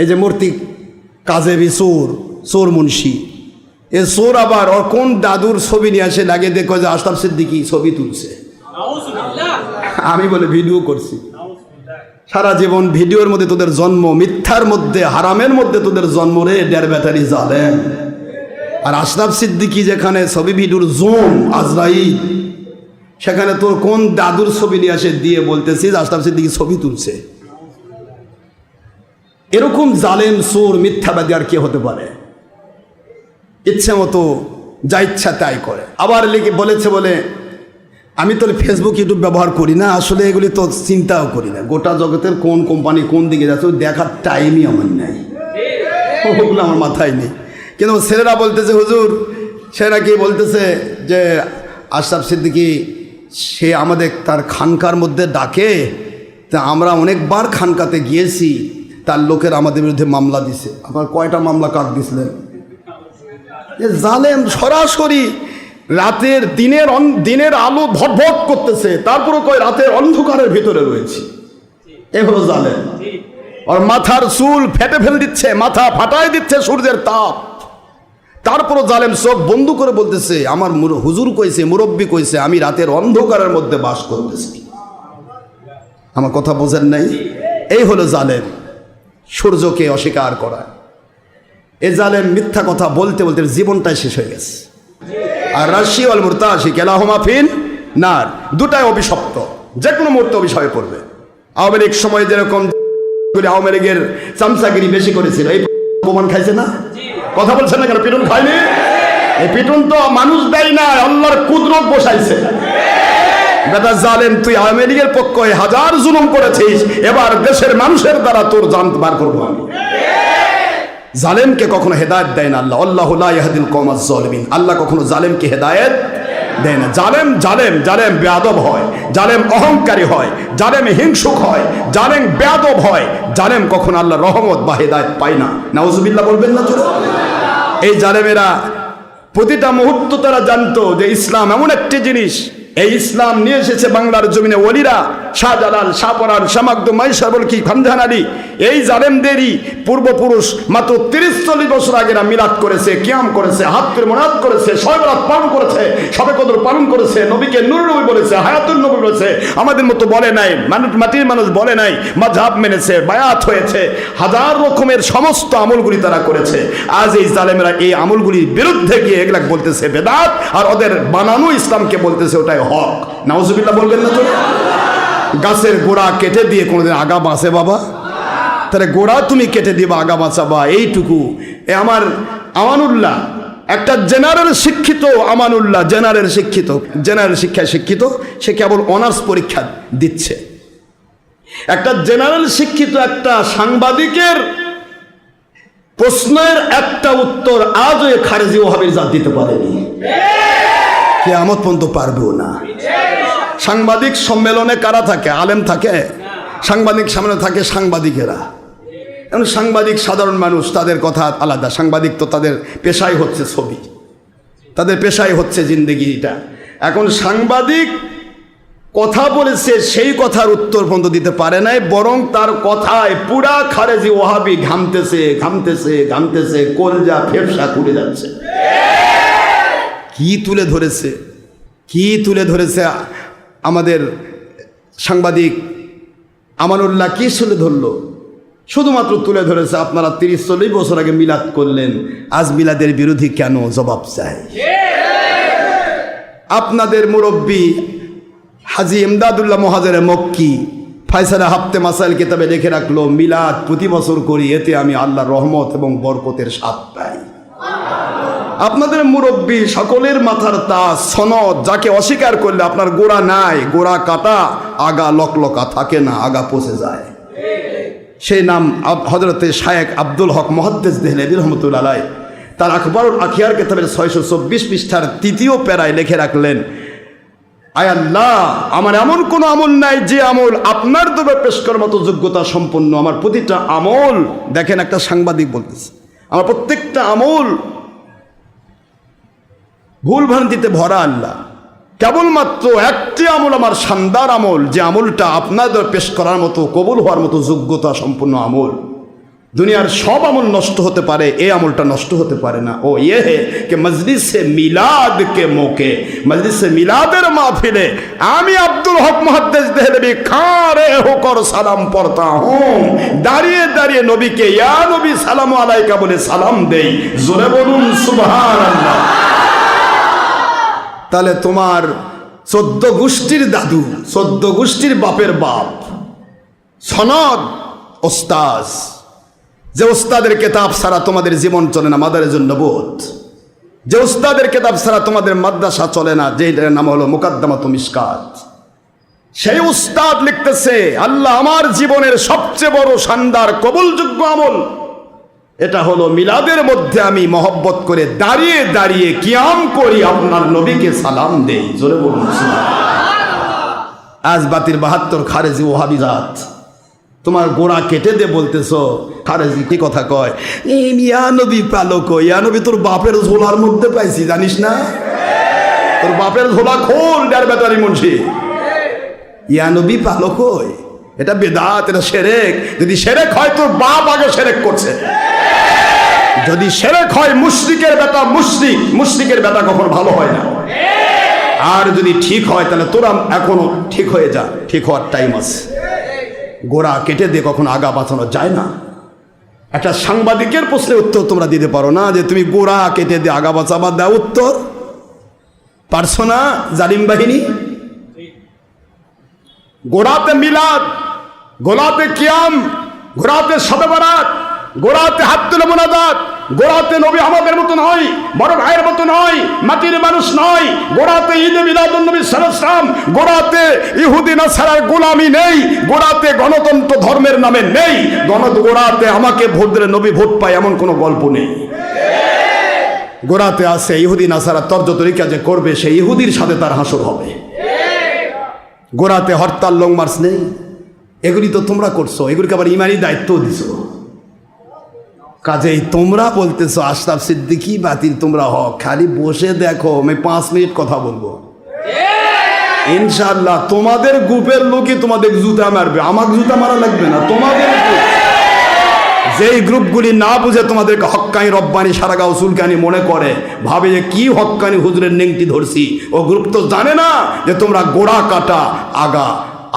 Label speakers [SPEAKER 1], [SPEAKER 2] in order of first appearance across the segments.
[SPEAKER 1] এই যে মূর্তি, কাজেবি চোর চোর মুন্সি। এ চোর আবার ওর কোন দাদুর ছবি নিয়ে আসে লাগে দেখো যে আশরাফ সিদ্দিকি ছবি তুলছে। আমি বলে ভিডিও করছি। সারা জীবন ভিডিওর মধ্যে তোদের জন্ম, মিথ্যার মধ্যে, হারামের মধ্যে তোদের জন্ম রে ডের ব্যাটারি জালেন আর আশরাফ সিদ্দিকি যেখানে ছবি ভিডিওর জোন আজরাই সেখানে তোর কোন দাদুর ছবি নিয়ে আসে দিয়ে বলতেছিস, আশরাফ সিদ্দিকি ছবি তুলছে। এরকম জালেম সোর মিথ্যাবাদী আর কে হতে পারে? ইচ্ছে মতো যা ইচ্ছা তাই করে। আবার লিখে বলেছে বলে, আমি তো ফেসবুক ইউটিউব ব্যবহার করি না, আসলে এগুলি তো চিন্তাও করি না। গোটা জগতের কোন কোম্পানি কোন দিকে যাচ্ছে দেখার টাইমই আমার নাই। ওগুলো আমার মাথায় নেই। কিন্তু ছেলেরা বলতেছে, হুজুর সে নাকি বলতেছে যে, আশরাফ সিদ্দিকি, সে আমাদের তার খানকার মধ্যে ডাকে? তা আমরা অনেকবার খানকাতে গিয়েছি। তার লোকের আমাদের বিরুদ্ধে মামলা দিছে। আপনার কয়টা মামলা কাক দিছিলেন? জালেম সরাসরি রাতের দিনের দিনের আলো ভটভট করতেছে। তারপরে কয়, রাতের অন্ধকারের ভিতরে রয়েছি। এ হলো জালেম। ওর মাথার চুল ফেটে ফেলে দিচ্ছে, মাথা ফাটায় দিচ্ছে সূর্যের তাপ। তারপরও জালেম চোখ বন্ধ করে বলতেছে, আমার হুজুর কইছে, মুরব্বী কইছে, আমি রাতের অন্ধকারের মধ্যে বাস করতেছি। আমার কথা বোঝেন নাই? এই হলো জালেম। সূর্যকে অস্বীকার করা এ জালেম মিথ্যা কথা বলতে বলতে জীবনটাই শেষ হয়ে গেছে। আর রাশি অল মুরতাশি কেলাহমা ফিন নার। দুটাই অভিশপ্ত। যে কোনো মুহূর্তে অভিশাপে পড়বে। আওয়ামী লীগ সময় যেরকম আওয়ামী লীগের চামচাগিরি বেশি করেছিল, এই প্রমাণ খাইছে না? কথা বলছেন না কেন? পিটুন খায়নি? এই পিটুন তো মানুষ দেয় না আল্লাহর কুদরত বসাইছে। বেটা জালেম, তুই আওয়ামী লীগের পক্ষ হয়ে হাজার জুলুম করেছিস, এবার দেশের মানুষের দ্বারা তোর জান বার করব আমি। জালেমকে কখনো হেদায়ত দেয় না আল্লাহ। আল্লাহ ইয়াহদিল কমাজ জলমিন। আল্লাহ কখনো জালেমকে হেদায়েত দেয় না। জালেম জালেম জালেম বেয়াদব হয়। জালেম অহংকারী হয়। জালেম হিংসুক হয়। জালেম বেয়াদব হয়। জালেম কখনো আল্লাহ রহমত বা হেদায়ত পায় না। নাউজুবিল্লাহ বলবেন না জোরে? এই জালেমেরা প্রতিটা মুহূর্ত তারা জানতো যে ইসলাম এমন একটি জিনিস এই ইসলাম নিয়ে এসেছে বাংলার জমিনে ওলিরা। শাহজালাল শাহপরান বলকি খানজাহান আলী এই জালেমদেরই পূর্বপুরুষ মাত্র তিরিশ চল্লিশ বছর আগেরা মিলাদ করেছে, কিয়াম করেছে হাত মোনাদ করেছে, সয়বরাত পালন করেছে সবে কদর পালন করেছে, নবীকে নুর নবী বলেছে হায়াতুল নবী বলেছে, আমাদের মতো বলে নাই, মানুষ মাটির মানুষ বলে নাই মাঝাব মেনেছে, বায়াত হয়েছে, হাজার রকমের সমস্ত আমলগুলি তারা করেছে। আজ এই জালেমেরা এই আমলগুলির বিরুদ্ধে গিয়ে এগুলা বলতেছে বেদাত, আর ওদের বানানো ইসলামকে বলতেছে ওটাই হক। নাউজুবিল্লাহ বলবেন না চলে গাছের গোড়া কেটে দিয়ে কোনোদিন আগা বাঁচে বাবা? তাহলে গোড়া তুমি কেটে দিবা, আগা বাঁচাবা, এইটুকু। এ আমার আমানুল্লাহ, একটা জেনারেল শিক্ষিত আমানুল্লাহ, জেনারেল শিক্ষিত। জেনারেল শিক্ষায় শিক্ষিত, সে কেবল অনার্স পরীক্ষা দিচ্ছে। একটা জেনারেল শিক্ষিত একটা সাংবাদিকের প্রশ্নের একটা উত্তর আজও এ খারেজি ওহাবির জাত দিতে পারেনি। কে আমত পর্যন্ত পারবেও না। সাংবাদিক সম্মেলনে কারা থাকে? আলেম থাকে? সাংবাদিক সামনে থাকে সাংবাদিকেরা। এখন সাংবাদিক সাধারণ মানুষ, তাদের কথা আলাদা। সাংবাদিক তো তাদের পেশাই হচ্ছে ছবি। তাদের পেশাই হচ্ছে জিন্দগিটা। এখন সাংবাদিক কথা বলেছে, সেই কথার উত্তর পর্যন্ত দিতে পারে নাই, বরং তার কথায় পুরা খারেজি ওহাবি ঘামতেছে ঘামতেছে ঘামতেছে, কলজা ফেফসা করে যাচ্ছে। কি তুলে ধরেছে? কি তুলে ধরেছে? আমাদের সাংবাদিক আমানুল্লাহ কি তুলে ধরলো? শুধুমাত্র তুলে ধরেছে, আপনারা তিরিশ, চল্লিশ বছর আগে মিলাদ করলেন, আজ মিলাদের বিরোধী কেন জবাব চাই আপনাদের মুরব্বী হাজি ইমদাদুল্লাহ মহাজের মক্কি ফাইসালা হাফতে মাসাইল কিতাবে লিখে রাখল, মিলাদ প্রতি বছর করি, এতে আমি আল্লাহর রহমত এবং বরকতের স্বাদ পাই। আপনাদের মুরব্বী সকলের মাথার তাজ, সনদ যাকে অস্বীকার করলে আপনার গোড়া নাই, গোড়া কাটা, আগা লকলকা থাকে না, আগা পচে যায়। সেই নাম হজরতে শায়েক আব্দুল হক মহাদ্দেস দেহলেবি রহমতুল্লাহ আলাই তার আকবরুল আখিয়ার কেতাবের ছয়শো চব্বিশ পৃষ্ঠার তৃতীয় প্যারায় লিখে রাখলেন, আয় আল্লাহ, আমার এমন কোনো আমল নাই যে আমল আপনার দেবে পেশ করার মতো যোগ্যতা সম্পন্ন। আমার প্রতিটা আমল, দেখেন একটা সাংবাদিক বলতেছে, আমার প্রত্যেকটা আমল ভুল ভ্রান্তিতে ভরা আল্লাহ। কেবলমাত্র একটি আমল আমার শানদার আমল, যে আমলটা আপনাদের পেশ করার মতো, কবুল হওয়ার মতো যোগ্যতা সম্পূর্ণ আমল। দুনিয়ার সব আমল নষ্ট হতে পারে, এ আমলটা নষ্ট হতে পারে না। ও ইয়ে হে, কে মজলিসে মিলাদ কে মোকে, মজলিসে মিলাদের মা ফিরে আমি আব্দুল হক মহাদ্দেস দেহলবি খারে হোকর সালাম পড়তা হুম। দাঁড়িয়ে দাঁড়িয়ে নবীকে, ইয়া নবী সালাম আলাইকা বলে সালাম দেই। জোরে বলুন, সুবহানাল্লাহ। তাহলে তোমার চোদ্দ গোষ্ঠীর দাদু, চোদ্দ গোষ্ঠীর বাপের বাপ। সনদ, ওস্তাজ। যে ওস্তাদের কেতাব ছাড়া তোমাদের জীবন চলে না মাদারের জন্য বোধ যে ওস্তাদের কেতাব ছাড়া তোমাদের মাদ্রাসা চলে না যেটার নাম হলো মুকাদ্দামাত মিসকাত সেই উস্তাদ লিখতেছে, আল্লাহ আমার জীবনের সবচেয়ে বড় শানদার, কবুলযোগ্য আমল। এটা হলো মিলাদের মধ্যে আমি মহব্বত করে দাঁড়িয়ে দাঁড়িয়ে কিয়াম করি, আপনার নবীকে সালাম দেই। জোরে বলুন আজ বাতির বাহাত্তর খারেজি ওহাবি জাত। তোমার গোড়া কেটে দে বলতেছ, খারেজি কি কথা কয়? ইয়া নবী পালক, ইয়া নবী তোর বাপের ঝোলার মধ্যে পাইছি, জানিস না? তোর বাপের ঝোলা খোল ডার ব্যাটারি মুন্সি। ইয়া নবী পালক এটা বেদাত, এটা সেরেক। যদি সেরেক হয়, তোর বাপ আগে সেরেক করছে। যদি সেরেক হয় মুশরিকের বেটা মুশরিক, মুশরিকের বেটা কখনো ভালো হয় না। আর যদি ঠিক হয়, তাহলে তোরা এখনও ঠিক হয়ে যা, ঠিক হওয়ার টাইম আছে। গোড়া কেটে দিয়ে কখনো আগা বাঁচানো যায় না। একটা সাংবাদিকের প্রশ্নের উত্তর তোমরা দিতে পারো না, যে তুমি গোড়া কেটে দিয়ে আগা বাঁচাবা দাও। উত্তর, পারছ না, জালিম বাহিনী? গোড়াতে মিলাদ, গোলাতে কিয়াম গোড়াতে সদবরাত গোড়াতে হাত তুলে মোনাজাত, গোড়াতে নবী আমাদের মতো নয় বড় ভাইয়ের মতো নয় মাটির মানুষ নয়, গোড়াতে ঈদে মিলাদুল নবী সালাম গোড়াতে ইহুদি নাসারার গোলামি নেই, গোড়াতে গণতন্ত্র ধর্মের নামে নেই, গণ গোড়াতে আমাকে ভোট দিলে নবী ভোট পায় এমন কোনো গল্প নেই। গোড়াতে আছে ইহুদি নাসারা, তর্জ তরিকা যে করবে, সেই ইহুদির সাথে তার হাসর হবে। গোড়াতে হরতাল, লং মার্চ নেই। এগুলি তো তোমরা করছ, এগুলিকে আবার ইমানি দায়িত্ব দিছো। কাজেই তোমরা বলতেছো, আশরাফ সিদ্দিকি বাতিল, তোমরা হক। খালি বসে দেখো, আমি পাঁচ মিনিট কথা বলব। ইনশাল্লাহ তোমাদের গ্রুপের লোকই তোমাদের জুতা মারবে। আমার জুতা মারা লাগবে না, তোমাদের। যেই গ্রুপগুলি না বুঝে তোমাদেরকে হক্কানি রব্বানি, সারাগাও সুলকানি মনে করে, ভাবে যে কি হক্কানি হুজুরের নেংটি ধরছি। ও গ্রুপ তো জানে না যে তোমরা গোড়া কাটা আগা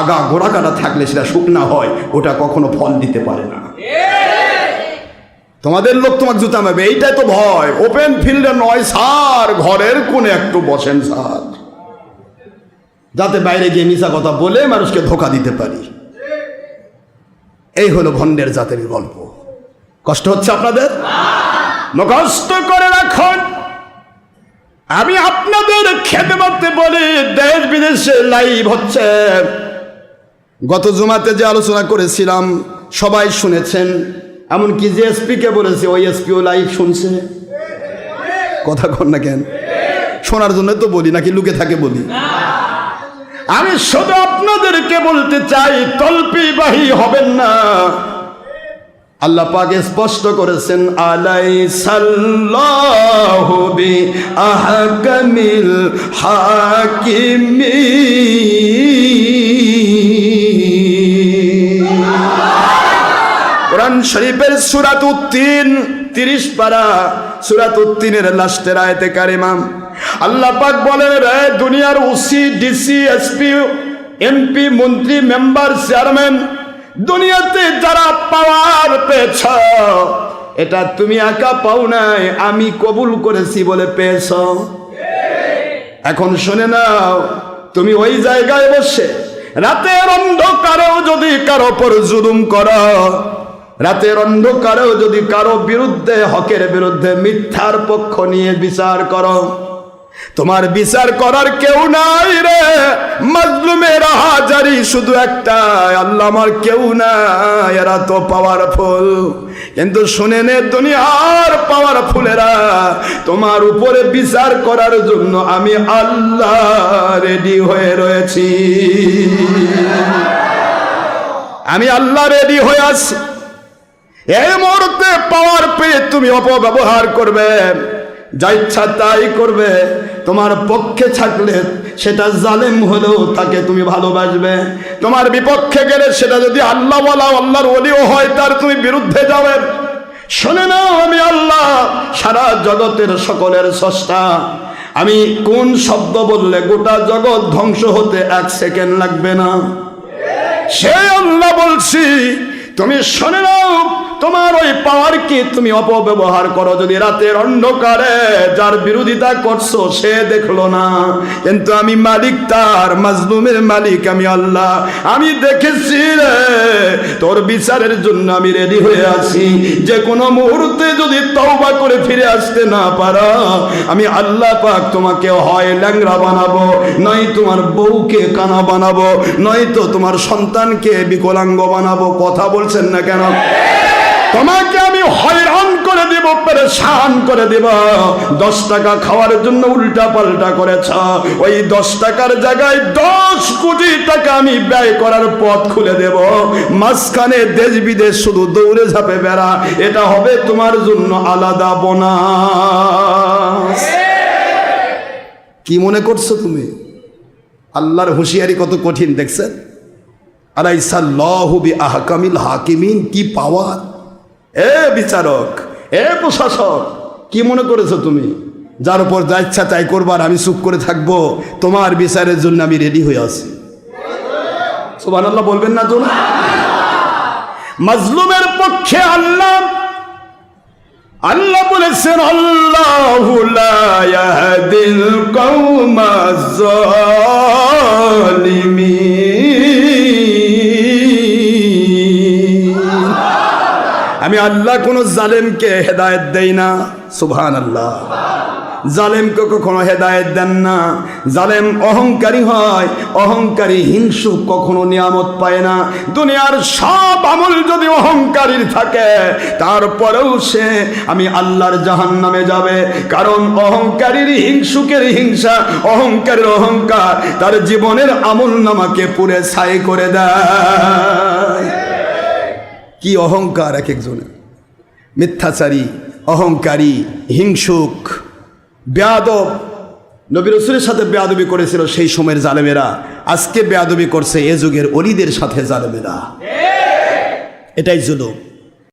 [SPEAKER 1] আগা গোড়া কাটা থাকলে সেটা শুকনা হয়, ওটা কখনো ফল দিতে পারে না। তোমাদের লোক তোমাকে জুতা মারবে। এইটাই তো ভয়। ওপেন ফিল্ডে নয় সার ঘরের কোণে একটু বসেন সার যাতে বাইরে গিয়ে মিশা কথা বলে মানুষকে ধোকা দিতে পারি। এই হলো ভণ্ডের জাতের গল্প। কষ্ট হচ্ছে আপনাদের? মুখস্থ করে রাখুন। আমি আপনাদের খেতে মারতে বলি দেশ বিদেশে লাইভ হচ্ছে। গত জুমাতে যে আলোচনা করেছিলাম সবাই শুনেছেন। এমনকি যে এসপিকে বলেছে, ওই এসপিও লাইভ শুনছে। কথা কর না কেন? শোনার জন্য তো বলি, নাকি লুকে থাকে বলি? আমি শুধু আপনাদেরকে বলতে চাই তল্পি বাহি হবেন না। আল্লাহ পাক স্পষ্ট করেছেন আলাই সাল্লাহু বি আহকামিল হাকিমিন। কোরআন শরীফের সুরাত উত্তিন তিরিশ পারা সুরাত উত্তিনের লাস্টের আয়তে কারিমাম আল্লাহ পাক বলেন, রে দুনিয়ার ওসি, ডিসি, এসপি, এমপি, মন্ত্রী, মেম্বার, চেয়ারম্যান, দুনিয়াতে যারা পাওয়ার পেয়েছ, এটা তুমি একা পাও নাই, আমি কবুল করেছি বলে পেয়েছ। এখন শুনে নাও, তুমি ওই জায়গায় বসে রাতের অন্ধকারেও যদি কারও ওপর জুলুম করো রাতের অন্ধকারেও যদি কারও বিরুদ্ধে, হকের বিরুদ্ধে মিথ্যার পক্ষ নিয়ে বিচার করো। তোমার বিচার করার কেউ নাই রে। মাজলুমের হাজারি শুধু একটা আল্লাহ আমার কেউ নাই, এরা তো পাওয়ারফুল কিন্তু শুনে নে দুনিয়ার পাওয়ারফুলেরা তোমার উপরে বিচার করার জন্য আমি আল্লাহ রেডি হয়ে রয়েছি। আমি আল্লাহ রেডি হয়ে আছি। এই মুহূর্তে পাওয়ার পেয়ে তুমি অপব্যবহার করবে। যা ইচ্ছা তাই করবে। তোমার পক্ষে থাকলে সেটা জালেম হলেও তাকে তুমি ভালোবাসবে। তোমার বিপক্ষে গেলে সেটা যদি আল্লাহ বলা আল্লাহর অলিও হয়, তার তুমি বিরুদ্ধে যাবে। শোনে না আমি আল্লাহ, সারা জগতের সকলের স্রষ্টা। আমি কোন শব্দ বললে গোটা জগৎ ধ্বংস হতে এক সেকেন্ড লাগবে না। সে আল্লাহ বলছি, তুমি শোনে নাও তোমার ওই পাওয়ারকে তুমি অপব্যবহার করো যদি রাতের অন্ধকারে যার বিরোধিতা করছ, সে দেখল না। কিন্তু আমি মালিক, তার মাজলুমের মালিক, আমি আল্লাহ। আমি দেখেছি রে, তোর বিচারের জন্য আমি রেডি হয়ে আছি। যে কোনো মুহূর্তে যদি তওবা করে ফিরে আসতে না পারো, আমি আল্লাহ পাক তোমাকে হয় ল্যাংরা বানাবো নয় তোমার বউকে কানা বানাবো, নয়তো তোমার সন্তানকে বিকলাঙ্গ বানাবো। কথা বলছেন না কেন? তোমাকে আমি হয়রান করে দেব, পেরেশান করে দেব। দশ টাকা খাওয়ার জন্য উল্টা পাল্টা করেছ। ওই দশ টাকার জায়গায় দশ কোটি টাকা আমি ব্যয় করার পথ খুলে দেব। মাঝখানে দেশ বিদেশ শুধু দৌড়ে ঝাঁপে বেড়া। এটা হবে তোমার জন্য আলাদা বোনাস। কি মনে করছ তুমি? আল্লাহর হুঁশিয়ারি কত কঠিন, দেখছেন? আলাইসাল্লাহবি আহকামিল হাকিমিন, কি পাওয়ার? এ বিচারক এ প্রশাসক, কি মনে করেছ তুমি? যার উপর যা ইচ্ছা তাই করবার, আমি চুপ করে থাকব। তোমার বিচারের জন্য আমি রেডি হয়ে আছি। সুবান আল্লাহ বলবেন না তো? মাজলুমের পক্ষে আল্লাহ আল্লাহ বলেছেন, আল্লাহ আমি আল্লাহ কোনো জালেমকে হেদায়ত দেই না। সুভান আল্লাহ জালেমকে কখনো হেদায়েত দেন না। জালেম অহংকারী হয়, অহংকারী হিংসুক কখনো নিয়ামত পায় না। দুনিয়ার সব আমল যদি অহংকারীর থাকে, তারপরেও সে আমি আল্লাহর জাহান নামে যাবে। কারণ অহংকারীর হিংসুকের হিংসা, অহংকারের অহংকার তার জীবনের আমল নামাকে পুরে ছাই করে দেয়। কি অহংকার এক একজনের? মিথ্যাচারী অহংকারী হিংসুক বেয়াদব। নবীর রসুলের সাথে বেয়াদবি করেছিল সেই সময়ের জালেমেরা। আজকে বেয়াদবি করছে এ যুগের অলিদের সাথে জালেমেরা। এটাই জুলুম।